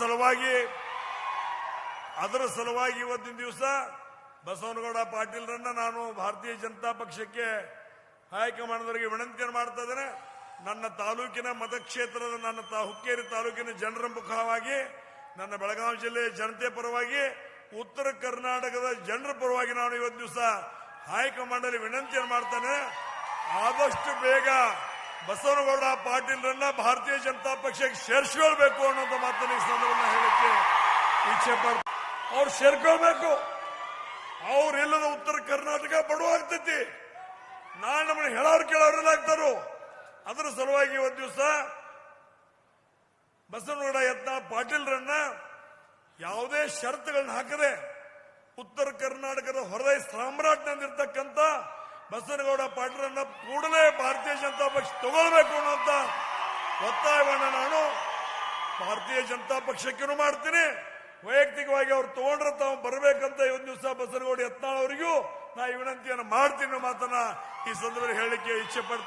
ಸಲುವಾಗಿ, ಅದರ ಸಲುವಾಗಿ ಇವತ್ತಿನ ದಿವಸ ಬಸವನಗೌಡ ಪಾಟೀಲ್ರನ್ನ ನಾನು ಭಾರತೀಯ ಜನತಾ ಪಕ್ಷಕ್ಕೆ ಹೈಕಮಾಂಡ್ದವರಿಗೆ ವಿನಂತಿಯನ್ನು ಮಾಡ್ತಾ ಇದ್ದೇನೆ. ನನ್ನ ತಾಲೂಕಿನ ಮತಕ್ಷೇತ್ರದ, ನನ್ನ ತಾ, ಹುಕ್ಕೇರಿ ತಾಲೂಕಿನ ಜನರ ಮುಖವಾಗಿ, ನನ್ನ ಬೆಳಗಾವಿ ಜಿಲ್ಲೆಯ ಜನತೆ ಪರವಾಗಿ, ಉತ್ತರ ಕರ್ನಾಟಕದ ಜನರ ಪರವಾಗಿ ನಾನು ಇವತ್ತು ದಿವಸ ಹೈಕಮಾಂಡಲ್ಲಿ ವಿನಂತಿಯನ್ನು ಮಾಡ್ತಾನೆ ಆದಷ್ಟು ಬೇಗ ಬಸವನಗೌಡ ಪಾಟೀಲ್ರನ್ನ ಭಾರತೀಯ ಜನತಾ ಪಕ್ಷಕ್ಕೆ ಸೇರಿಸ್ಕೊಳ್ಬೇಕು ಅನ್ನೋಂಥ ಮಾತನ್ನು ಈ ಸಂದರ್ಭದಲ್ಲಿ ಹೇಳಕ್ಕೆ ಇಚ್ಛೆ ಪಡ್ತಾರೆ ಅವ್ರು ಸೇರ್ಕೊಳ್ಬೇಕು. ಅವ್ರಿಲ್ಲದ ಉತ್ತರ ಕರ್ನಾಟಕ ಬಡವಾಗ್ತೈತಿ ನಾಳೆ ನಮ್ಮನ್ನ ಹೇಳೋರು ಕೇಳೋರೆಲ್ಲ ಆಗ್ತಾರೋ. ಅದರ ಸಲುವಾಗಿ ಒಂದ್ ದಿವಸ ಬಸವನಗೌಡ ಯತ್ನ ಪಾಟೀಲ್ರನ್ನ ಯಾವುದೇ ಷರತ್ತುಗಳನ್ನ ಹಾಕದೆ ಉತ್ತರ ಕರ್ನಾಟಕದ ಸಾಮ್ರಾಟ್ನಂದಿರ್ತಕ್ಕಂಥ ಬಸವನಗೌಡ ಪಾಟೀಲರನ್ನ ಕೂಡಲೇ ಭಾರತೀಯ ಜನತಾ ಪಕ್ಷ ತಗೊಳ್ಬೇಕು ಅನ್ನುವಂತ ಒತ್ತಾಯವನ್ನು ನಾನು. ಭಾರತೀಯ ಜನತಾ ಪಕ್ಷಕ್ಕೂ ಮಾಡ್ತೀನಿ? ವೈಯಕ್ತಿಕವಾಗಿ ಅವ್ರು ತಗೊಂಡ್ರೆ ತಾವು ಬರಬೇಕಂತ ಇವತ್ತು ದಿವಸ ಬಸವನಗೌಡ ಯತ್ನಾಳ್ ಅವರಿಗೂ ನಾ ವಿನಂತಿಯನ್ನು ಮಾಡ್ತೀನಿ ಮಾತನ್ನ ಈ ಸಂದರ್ಭದಲ್ಲಿ ಹೇಳಲಿಕ್ಕೆ ಇಚ್ಛೆ ಪಡ್ತಾ